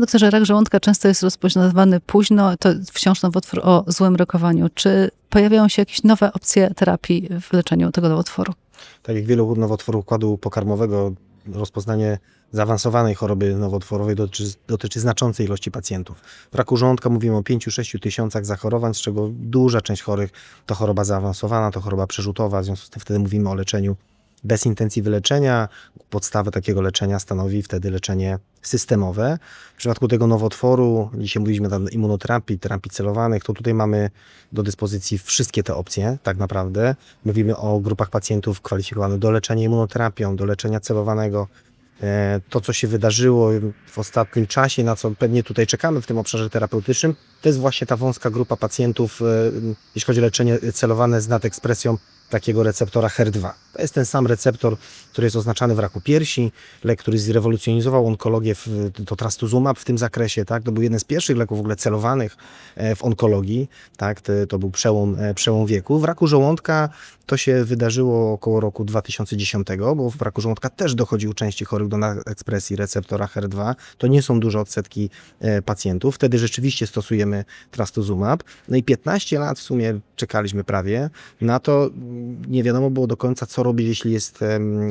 Doktorze, rak żołądka często jest rozpoznawany późno, to wciąż nowotwór o złym rokowaniu. Czy pojawiają się jakieś nowe opcje terapii w leczeniu tego nowotworu? Tak jak wielu nowotworów układu pokarmowego, rozpoznanie zaawansowanej choroby nowotworowej dotyczy, dotyczy znaczącej ilości pacjentów. W raku żołądka mówimy o 5-6 tysiącach zachorowań, z czego duża część chorych to choroba zaawansowana, to choroba przerzutowa, w związku z tym wtedy mówimy o leczeniu bez intencji wyleczenia. Podstawę takiego leczenia stanowi wtedy leczenie systemowe. W przypadku tego nowotworu, dzisiaj mówiliśmy o immunoterapii, terapii celowanych, to tutaj mamy do dyspozycji wszystkie te opcje, tak naprawdę. Mówimy o grupach pacjentów kwalifikowanych do leczenia immunoterapią, do leczenia celowanego. E, To, co się wydarzyło w ostatnim czasie, na co pewnie tutaj czekamy w tym obszarze terapeutycznym, to jest właśnie ta wąska grupa pacjentów, e, jeśli chodzi o leczenie celowane z nadekspresją takiego receptora HER2. To jest ten sam receptor, który jest oznaczany w raku piersi, lek, który zrewolucjonizował onkologię, w, to trastuzumab w tym zakresie, tak? To był jeden z pierwszych leków w ogóle celowanych e, w onkologii, tak? To, był przełom, e, przełom wieku. W raku żołądka to się wydarzyło około roku 2010, bo w raku żołądka też dochodzi u części chorych do ekspresji receptora HER2. To nie są duże odsetki e, pacjentów. Wtedy rzeczywiście stosujemy trastuzumab. No i 15 lat w sumie czekaliśmy prawie na to. Nie wiadomo było do końca, co robić, jeśli jest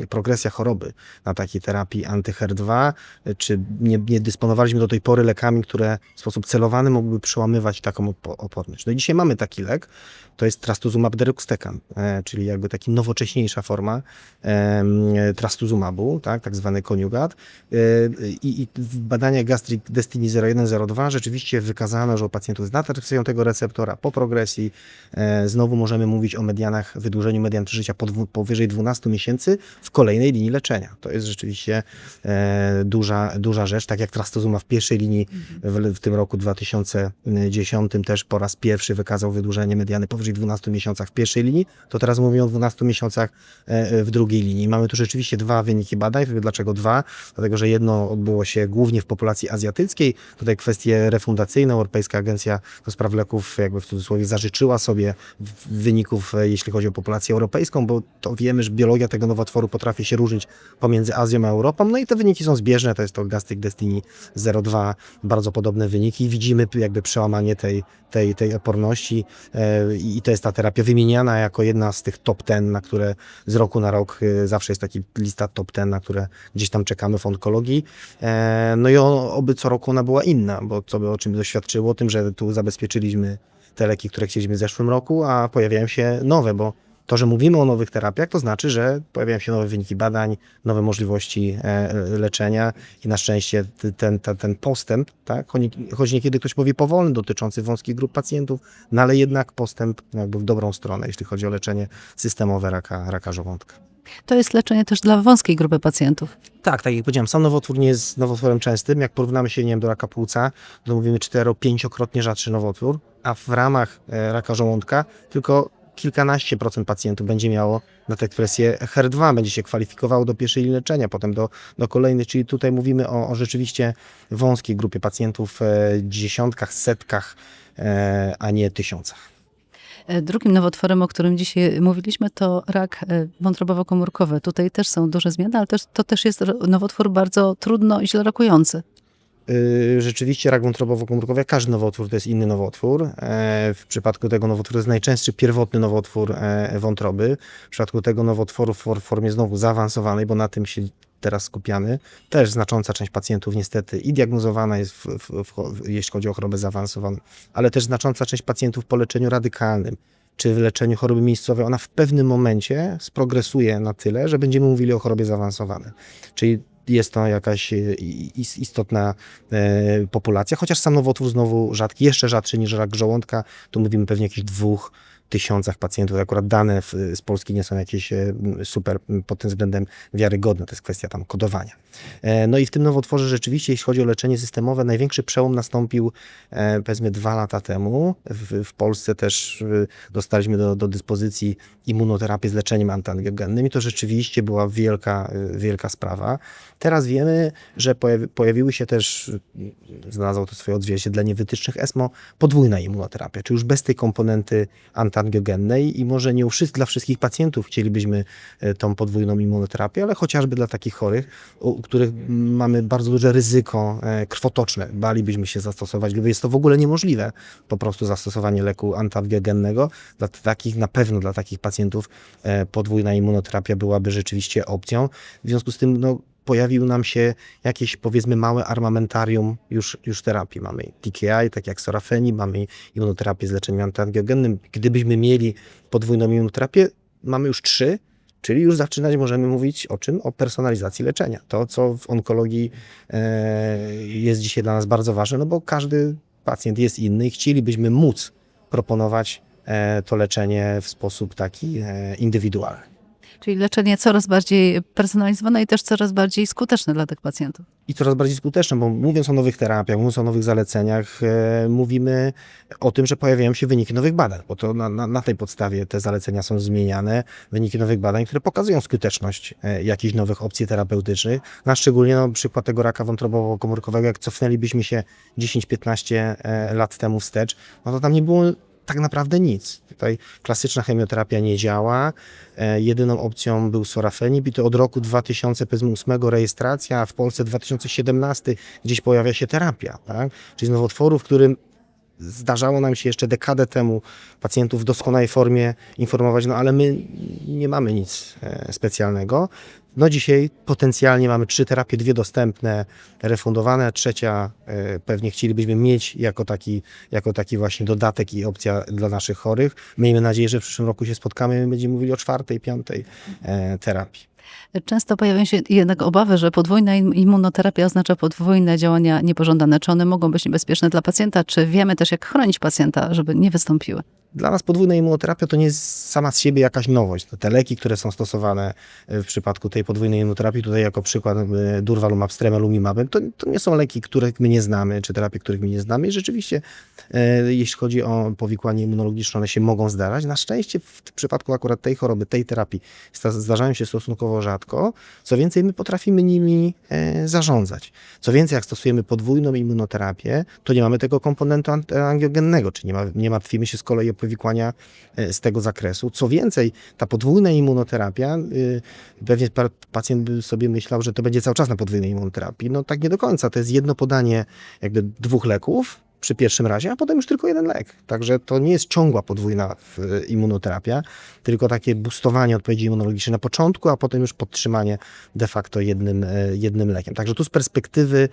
progresja choroby na takiej terapii anty-HER2, czy nie, nie dysponowaliśmy do tej pory lekami, które w sposób celowany mogłyby przełamywać taką opo- oporność. No i dzisiaj mamy taki lek, to jest trastuzumab deruxtecan, e, czyli jakby taki nowocześniejsza forma trastuzumabu, tak, tak zwany koniugat. E, I, I w badaniach Gastric Destiny 0102 rzeczywiście wykazano, że u pacjentów z nadekspresją tego receptora po progresji znowu możemy mówić o medianach, wydłużeniu median życia po dwu, powyżej 12 miesięcy w kolejnej linii leczenia. To jest rzeczywiście e, duża, duża rzecz, tak jak trastuzumab w pierwszej linii w, w tym roku 2010 też po raz pierwszy wykazał wydłużenie mediany powyżej 12 miesiącach w pierwszej linii, to teraz mówimy o 12 miesiącach e, w drugiej linii. Mamy tu rzeczywiście dwa wyniki badań. Dlaczego dwa? Dlatego, że jedno odbyło się głównie w populacji azjatyckiej. Tutaj kwestie refundacyjne. Europejska Agencja do Spraw Leków jakby w cudzysłowie zażyczyła sobie wyników, e, jeśli chodzi o populację europejską, bo to wiemy, że biologia tego nowotworu potrafi się różnić pomiędzy Azją a Europą. No i te wyniki są zbieżne. To jest to Gastric Destiny 02, bardzo podobne wyniki. Widzimy jakby przełamanie tej, tej, tej oporności e, i to jest ta terapia wymieniana jako jedna z tych top ten, na które z roku na rok e, zawsze jest taki lista top ten, na które gdzieś tam czekamy w onkologii. No i oby co roku ona była inna, bo co by o czym doświadczyło, tym, że tu zabezpieczyliśmy te leki, które chcieliśmy w zeszłym roku, a pojawiają się nowe, bo to, że mówimy o nowych terapiach, to znaczy, że pojawiają się nowe wyniki badań, nowe możliwości e, leczenia i na szczęście ten, ten, ten postęp, tak, choć niekiedy ktoś powie powolny, dotyczący wąskich grup pacjentów, no ale jednak postęp jakby w dobrą stronę, jeśli chodzi o leczenie systemowe raka, raka żołądka. To jest leczenie też dla wąskiej grupy pacjentów. Tak, tak jak powiedziałem, sam nowotwór nie jest nowotworem częstym. Jak porównamy się, nie wiem, do raka płuca, to mówimy 4-5-krotnie rzadszy nowotwór, a w ramach e, raka żołądka tylko kilkanaście procent pacjentów będzie miało na tę ekspresję HER2, będzie się kwalifikowało do pierwszej leczenia, potem do, do kolejnej, czyli tutaj mówimy o, o rzeczywiście wąskiej grupie pacjentów, e, dziesiątkach, setkach, e, a nie tysiącach. E, Drugim nowotworem, o którym dzisiaj mówiliśmy, to rak e, wątrobowo-komórkowy. Tutaj też są duże zmiany, ale też, to też jest nowotwór bardzo trudno i źle rokujący. Y, Rzeczywiście rak wątrobowo-komórkowy, jak każdy nowotwór, to jest inny nowotwór. E, W przypadku tego nowotworu jest najczęstszy pierwotny nowotwór e, wątroby. W przypadku tego nowotworu w for- formie znowu zaawansowanej, bo na tym się teraz skupiamy, też znacząca część pacjentów niestety i diagnozowana jest, w, w, w, jeśli chodzi o chorobę zaawansowaną, ale też znacząca część pacjentów po leczeniu radykalnym czy w leczeniu choroby miejscowej, ona w pewnym momencie sprogresuje na tyle, że będziemy mówili o chorobie zaawansowanej. Czyli jest to jakaś e, istotna e, populacja, chociaż sam nowotwór znowu rzadki, jeszcze rzadszy niż rak żołądka, tu mówimy pewnie jakichś dwóch tysiącach pacjentów. Akurat dane w, z Polski nie są jakieś e, super pod tym względem wiarygodne, to jest kwestia tam kodowania. E, No i w tym nowotworze rzeczywiście, jeśli chodzi o leczenie systemowe, największy przełom nastąpił e, powiedzmy dwa lata temu. W, w Polsce też dostaliśmy do, do dyspozycji immunoterapię z leczeniem antyangiogennym i to rzeczywiście była wielka, wielka sprawa. Teraz wiemy, że pojawi, pojawiły się też, znalazło to swoje odzwierciedlenie wytycznych ESMO, podwójna immunoterapia, czyli już bez tej komponenty antyangiogennej antyangiogennej i może nie dla wszystkich pacjentów chcielibyśmy e, tą podwójną immunoterapię, ale chociażby dla takich chorych, u których mamy bardzo duże ryzyko e, krwotoczne, balibyśmy się zastosować, gdyby jest to w ogóle niemożliwe, po prostu zastosowanie leku antyangiogennego. Dla takich, na pewno dla takich pacjentów e, podwójna immunoterapia byłaby rzeczywiście opcją. W związku z tym no, pojawił nam się jakieś powiedzmy małe armamentarium już, już terapii. Mamy TKI, tak jak sorafeni, mamy immunoterapię z leczeniem antyangiogennym. Gdybyśmy mieli podwójną immunoterapię, mamy już trzy, czyli już zaczynać możemy mówić o czym? O personalizacji leczenia. To, co w onkologii e, jest dzisiaj dla nas bardzo ważne, no bo każdy pacjent jest inny i chcielibyśmy móc proponować e, to leczenie w sposób taki e, indywidualny. Czyli leczenie coraz bardziej personalizowane i też coraz bardziej skuteczne dla tych pacjentów. i coraz bardziej skuteczne, bo mówiąc o nowych terapiach, mówiąc o nowych zaleceniach, e, mówimy o tym, że pojawiają się wyniki nowych badań, bo to na, na, na tej podstawie te zalecenia są zmieniane, wyniki nowych badań, które pokazują skuteczność e, jakichś nowych opcji terapeutycznych, na szczególnie no, przykład tego raka wątrobowo-komórkowego, jak cofnęlibyśmy się 10-15 e, lat temu wstecz, no to tam nie było tak naprawdę nic. Tutaj klasyczna chemioterapia nie działa. E, jedyną opcją był sorafenib i to od roku 2008 rejestracja, a w Polsce 2017 gdzieś pojawia się terapia. Tak? Czyli z nowotworu, w którym zdarzało nam się jeszcze dekadę temu pacjentów w doskonałej formie informować, no ale my nie mamy nic e, specjalnego. No dzisiaj potencjalnie mamy trzy terapie, dwie dostępne, refundowane, trzecia e, pewnie chcielibyśmy mieć jako taki, jako taki właśnie dodatek i opcja dla naszych chorych. Miejmy nadzieję, że w przyszłym roku się spotkamy i będziemy mówili o czwartej, piątej e, terapii. Często pojawiają się jednak obawy, że podwójna im- immunoterapia oznacza podwójne działania niepożądane. Czy one mogą być niebezpieczne dla pacjenta? Czy wiemy też, jak chronić pacjenta, żeby nie wystąpiły? Dla nas podwójna immunoterapia to nie jest sama z siebie jakaś nowość. Te leki, które są stosowane e, w przypadku tej podwójnej immunoterapii, tutaj jako przykład e, durvalumab z tremelumimabem, to, to nie są leki, których my nie znamy, czy terapie, których my nie znamy. I rzeczywiście, e, jeśli chodzi o powikłanie immunologiczne, one się mogą zdarzać. Na szczęście w przypadku akurat tej choroby, tej terapii zdarzają się stosunkowo rzadko. Co więcej, my potrafimy nimi e, zarządzać. Co więcej, jak stosujemy podwójną immunoterapię, to nie mamy tego komponentu angiogennego, czyli nie, ma, nie martwimy się z kolei o powikłania e, z tego zakresu. Co więcej, ta podwójna immunoterapia, y, pewnie pa- pacjent by sobie myślał, że to będzie cały czas na podwójnej immunoterapii. No tak nie do końca. To jest jedno podanie jakby dwóch leków przy pierwszym razie, a potem już tylko jeden lek. Także to nie jest ciągła podwójna y, immunoterapia, tylko takie boostowanie odpowiedzi immunologicznej na początku, a potem już podtrzymanie de facto jednym, e, jednym lekiem. Także tu z perspektywy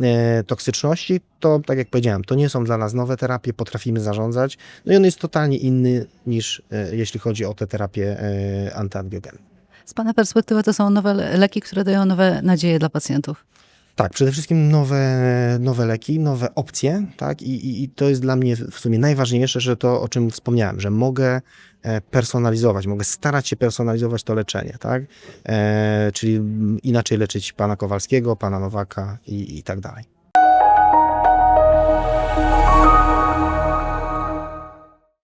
e, toksyczności, to tak jak powiedziałem, to nie są dla nas nowe terapie, potrafimy zarządzać, no i on jest totalnie inny niż e, jeśli chodzi o te terapie e, antyangiogenne. Z Pana perspektywy to są nowe le- leki, które dają nowe nadzieje dla pacjentów. Tak, przede wszystkim nowe, nowe leki, nowe opcje, tak? I, i, I to jest dla mnie w sumie najważniejsze, że to, o czym wspomniałem, że mogę e, personalizować, mogę starać się personalizować to leczenie, tak? E, czyli inaczej leczyć pana Kowalskiego, pana Nowaka i, i tak dalej.